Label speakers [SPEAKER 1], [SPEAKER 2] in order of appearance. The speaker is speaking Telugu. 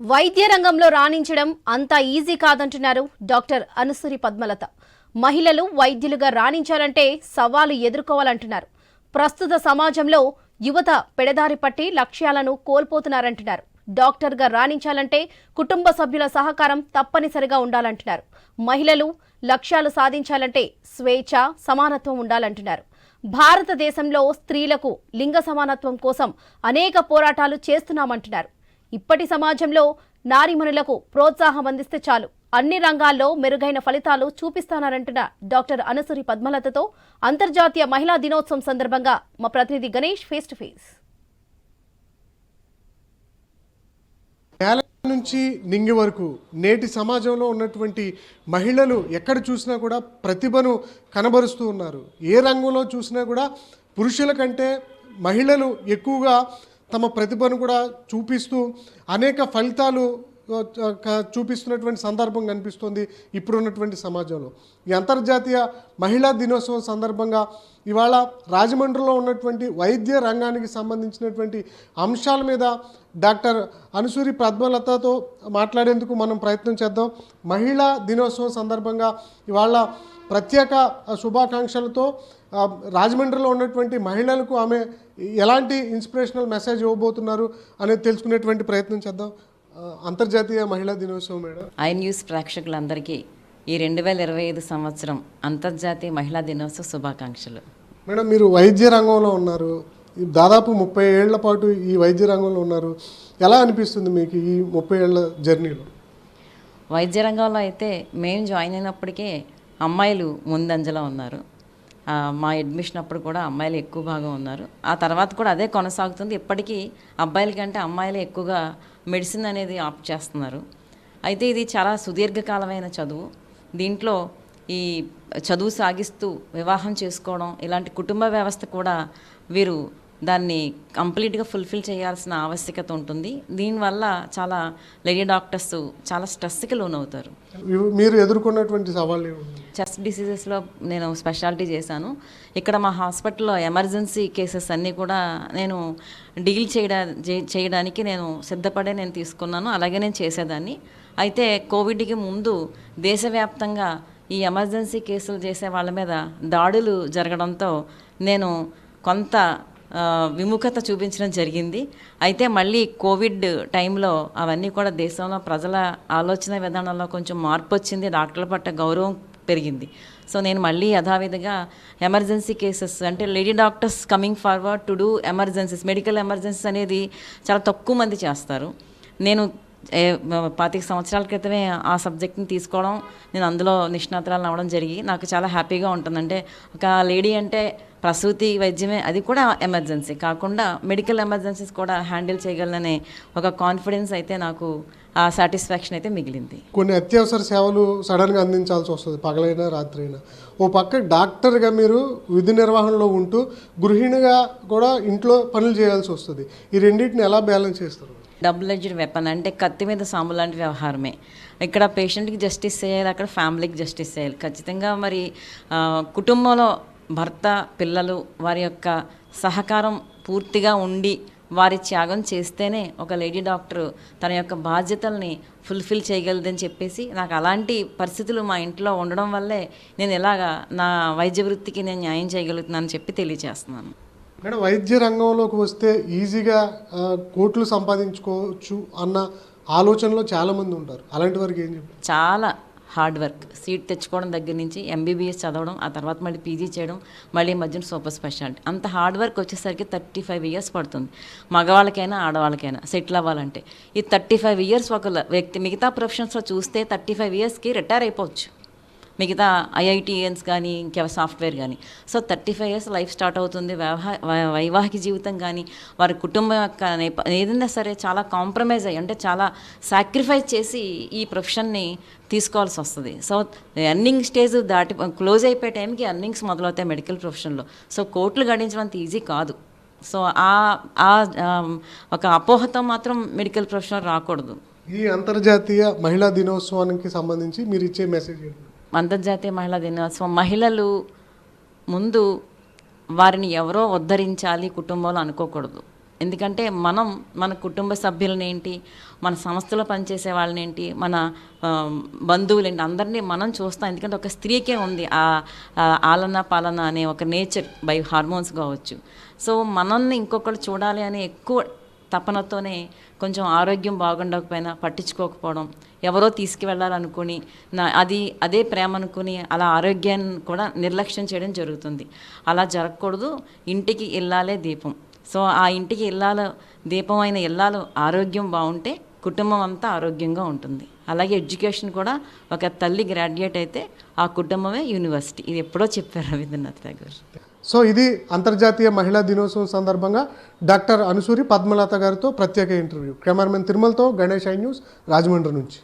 [SPEAKER 1] వైద్య రంగంలో రాణించడం అంత ఈజీ కాదంటున్నారు డాక్టర్ అనుసూరి పద్మలత. మహిళలు వైద్యులుగా రాణించాలంటే సవాలు ఎదుర్కోవాలంటున్నారు. ప్రస్తుత సమాజంలో యువత పెడదారి పట్టి లక్ష్యాలను కోల్పోతున్నారంటున్నారు. డాక్టర్గా రాణించాలంటే కుటుంబ సభ్యుల సహకారం తప్పనిసరిగా ఉండాలంటున్నారు. మహిళలు లక్ష్యాలు సాధించాలంటే స్వేచ్ఛ సమానత్వం ఉండాలంటున్నారు. భారతదేశంలో స్త్రీలకు లింగ సమానత్వం కోసం అనేక పోరాటాలు చేస్తున్నామంటున్నారు. ఇప్పటి సమాజంలో నారీమణులకు ప్రోత్సాహం అందిస్తే చాలు. అన్ని రంగాల్లో మెరుగైన ఫలితాలు చూపిస్తానంటున్న డాక్టర్ అనసూరి పద్మలతతో అంతర్జాతీయ మహిళా దినోత్సవం సందర్భంగా మా ప్రతినిధి గణేష్ ఫేస్ టు ఫేస్
[SPEAKER 2] నుంచి నింగి వరకు నేటి సమాజంలో ఉన్నటువంటి మహిళలు ఎక్కడ చూసినా కూడా ప్రతిభను కనబరుస్తూ ఉన్నారు. ఏ రంగంలో చూసినా కూడా పురుషుల కంటే మహిళలు ఎక్కువగా తమ ప్రతిభను కూడా చూపిస్తూ అనేక ఫలితాలు చూపిస్తున్నటువంటి సందర్భం కనిపిస్తుంది ఇప్పుడున్నటువంటి సమాజంలో. ఈ అంతర్జాతీయ మహిళా దినోత్సవం సందర్భంగా ఇవాళ రాజమండ్రిలో ఉన్నటువంటి వైద్య రంగానికి సంబంధించినటువంటి అంశాల మీద డాక్టర్ అనుసూరి పద్మలతతో మాట్లాడేందుకు మనం ప్రయత్నం చేద్దాం. మహిళా దినోత్సవం సందర్భంగా ఇవాళ ప్రత్యేక శుభాకాంక్షలతో రాజమండ్రిలో ఉన్నటువంటి మహిళలకు ఆమె ఎలాంటి ఇన్స్పిరేషనల్ మెసేజ్ ఇవ్వబోతున్నారు అనేది తెలుసుకునేటువంటి ప్రయత్నం చేద్దాం. అంతర్జాతీయ మహిళా దినోత్సవం మేడం.
[SPEAKER 3] ఐ న్యూస్ ప్రేక్షకులందరికీ ఈ రెండు వేల ఇరవై ఐదు సంవత్సరం అంతర్జాతీయ మహిళా దినోత్సవ శుభాకాంక్షలు.
[SPEAKER 2] మేడం మీరు వైద్య రంగంలో ఉన్నారు. దాదాపు ముప్పై ఏళ్ళ పాటు ఈ వైద్య రంగంలో ఉన్నారు. ఎలా అనిపిస్తుంది మీకు ఈ ముప్పై ఏళ్ళ జర్నీలో?
[SPEAKER 3] వైద్య రంగంలో అయితే మేము జాయిన్ అయినప్పటికే అమ్మాయిలు ముందంజలో ఉన్నారు. మా అడ్మిషన్ అప్పుడు కూడా అమ్మాయిలు ఎక్కువ భాగం ఉన్నారు. ఆ తర్వాత కూడా అదే కొనసాగుతుంది. ఇప్పటికీ అబ్బాయిల కంటే అమ్మాయిలే ఎక్కువగా మెడిసిన్ అనేది ఆప్ట్ చేస్తున్నారు. అయితే ఇది చాలా సుదీర్ఘకాలమైన చదువు. దీంట్లో ఈ చదువు సాగిస్తూ వివాహం చేసుకోవడం ఇలాంటి కుటుంబ వ్యవస్థ కూడా వీరు దాన్ని కంప్లీట్గా ఫుల్ఫిల్ చేయాల్సిన ఆవశ్యకత ఉంటుంది. దీనివల్ల చాలా లేడీ డాక్టర్స్ చాలా స్ట్రెస్కి లోనవుతారు.
[SPEAKER 2] మీరు ఎదుర్కొన్నటువంటి సవాళ్ళు
[SPEAKER 3] చెస్ట్ డిసీజెస్లో నేను స్పెషాలిటీ చేశాను. ఇక్కడ మా హాస్పిటల్లో ఎమర్జెన్సీ కేసెస్ అన్నీ కూడా నేను డీల్ చేయడా చేయడానికి నేను సిద్ధపడే నేను తీసుకున్నాను. అలాగే నేను చేసేదాన్ని. అయితే కోవిడ్కి ముందు దేశవ్యాప్తంగా ఈ ఎమర్జెన్సీ కేసులు చేసే వాళ్ళ మీద దాడులు జరగడంతో నేను కొంత విముఖత చూపించడం జరిగింది. అయితే మళ్ళీ కోవిడ్ టైంలో అవన్నీ కూడా దేశంలో ప్రజల ఆలోచన విధానంలో కొంచెం మార్పు వచ్చింది డాక్టర్ల పట్ల గౌరవం పెరిగింది. సో నేను మళ్ళీ యథావిధిగా ఎమర్జెన్సీ కేసెస్ అంటే lady doctors coming forward to do emergencies medical emergencies అనేది చాలా తక్కువ మంది చేస్తారు. నేను ఏ, పాతిక సంవత్సరాల క్రితమే ఆ సబ్జెక్ట్ని తీసుకోవడం నేను అందులో నిష్ణాతురాలు అవ్వడం జరిగి నాకు చాలా హ్యాపీగా ఉంటుంది అంటే ఒక లేడీ అంటే ప్రసూతి వైద్యమే అది కూడా ఎమర్జెన్సీ కాకుండా మెడికల్ ఎమర్జెన్సీస్ కూడా హ్యాండిల్ చేయగలననే ఒక కాన్ఫిడెన్స్ అయితే నాకు ఆ సాటిస్ఫాక్షన్ అయితే మిగిలింది.
[SPEAKER 2] కొన్ని అత్యవసర సేవలు సడన్గా అందించాల్సి వస్తుంది పగలైనా రాత్రి అయినా ఓ పక్క డాక్టర్గా మీరు విధి నిర్వహణలో ఉంటూ గృహిణిగా కూడా ఇంట్లో పనులు చేయాల్సి వస్తుంది. ఈ రెండింటిని ఎలా బ్యాలెన్స్ చేస్తారు?
[SPEAKER 3] డబుల్ ఎడ్జ్డ్ వెపన్ అంటే కత్తి మీద సాము లాంటి వ్యవహారమే. ఇక్కడ పేషెంట్కి జస్టిస్ చేయాలి అక్కడ ఫ్యామిలీకి జస్టిస్ చేయాలి. ఖచ్చితంగా మరి కుటుంబంలో భర్త పిల్లలు వారి యొక్క సహకారం పూర్తిగా ఉండి వారి త్యాగం చేస్తేనే ఒక లేడీ డాక్టర్ తన యొక్క బాధ్యతల్ని ఫుల్ఫిల్ చేయగలదని చెప్పేసి నాకు అలాంటి పరిస్థితులు మా ఇంట్లో ఉండడం వల్లే నేను ఎలాగా నా వైద్య వృత్తికి నేను న్యాయం చేయగలుగుతున్నానని చెప్పి తెలియజేస్తున్నాను.
[SPEAKER 2] మేడం వైద్య రంగంలోకి వస్తే ఈజీగా కోట్లు సంపాదించుకోవచ్చు అన్న ఆలోచనలో చాలామంది ఉంటారు. అలాంటి వారికి ఏం చెప్పారు?
[SPEAKER 3] చాలా హార్డ్ వర్క్. సీట్ తెచ్చుకోవడం దగ్గర నుంచి ఎంబీబీఎస్ చదవడం ఆ తర్వాత మళ్ళీ పీజీ చేయడం మళ్ళీ మధ్యన సూపర్ స్పెషాలిటీ. అంత హార్డ్ వర్క్ వచ్చేసరికి థర్టీ ఫైవ్ ఇయర్స్ పడుతుంది. మగవాళ్ళకైనా ఆడవాళ్ళకైనా సెటిల్ అవ్వాలంటే. ఈ థర్టీ ఫైవ్ ఇయర్స్ ఒక వ్యక్తి మిగతా ప్రొఫెషన్స్లో చూస్తే థర్టీ ఫైవ్ ఇయర్స్కి రిటైర్ అయిపోవచ్చు. మిగతా ఐఐటిఎన్స్ కానీ ఇంకా సాఫ్ట్వేర్ కానీ so thirty five years life start అవుతుంది. వ్యవహా వైవాహిక జీవితం కానీ వారి కుటుంబం యొక్క ఏదైనా సరే చాలా కాంప్రమైజ్ అయ్యి అంటే చాలా సాక్రిఫైస్ చేసి ఈ ప్రొఫెషన్ని తీసుకోవాల్సి వస్తుంది. సో ఎర్నింగ్ స్టేజ్ దాటి క్లోజ్ అయిపోయే టైంకి ఎర్నింగ్స్ మొదలవుతాయి మెడికల్ ప్రొఫెషన్లో. సో కోట్లు గడించడం అంత ఈజీ కాదు. సో ఆ ఆ ఒక అపోహతో మాత్రం మెడికల్ ప్రొఫెషన్ రాకూడదు.
[SPEAKER 2] ఈ అంతర్జాతీయ మహిళా దినోత్సవానికి సంబంధించి మీరు ఇచ్చే మెసేజ్ ఏంటి?
[SPEAKER 3] అంతర్జాతీయ మహిళా దినోత్సవం మహిళలు ముందు వారిని ఎవరో ఉద్ధరించాలి కుటుంబంలో అనుకోకూడదు. ఎందుకంటే మనం మన కుటుంబ సభ్యులనేంటి మన సంస్థలో పనిచేసే వాళ్ళని ఏంటి మన బంధువులేంటి అందరినీ మనం చూస్తాం. ఎందుకంటే ఒక స్త్రీకే ఉంది ఆ ఆ ఆలన పాలన అనే ఒక నేచర్ బై హార్మోన్స్ కావచ్చు. సో మనల్ని ఇంకొకరు చూడాలి అనే ఎక్కువ తపనతోనే కొంచెం ఆరోగ్యం బాగుండకపోయినా పట్టించుకోకపోవడం ఎవరో తీసుకువెళ్ళాలనుకుని నా అది అదే ప్రేమ అనుకుని అలా ఆరోగ్యాన్ని కూడా నిర్లక్ష్యం చేయడం జరుగుతుంది. అలా జరగకూడదు. ఇంటికి ఇల్లాలే దీపం. సో ఆ ఇంటికి ఇల్లాలు దీపం అయిన ఇల్లాలు ఆరోగ్యం బాగుంటే కుటుంబం అంతా ఆరోగ్యంగా ఉంటుంది. అలాగే ఎడ్యుకేషన్ కూడా ఒక తల్లి గ్రాడ్యుయేట్ అయితే ఆ కుటుంబమే యూనివర్సిటీ. ఇది ఎప్పుడో చెప్పారు రవీంద్రనాథ్ ఠాగూర్.
[SPEAKER 2] సో ఇది అంతర్జాతీయ మహిళా దినోత్సవం సందర్భంగా డాక్టర్ అనుసూరి పద్మలత గారితో ప్రత్యేక ఇంటర్వ్యూ. కెమెరామెన్ తిరుమలతో గణేష్ ఐ న్యూస్ రాజమండ్రి నుంచి.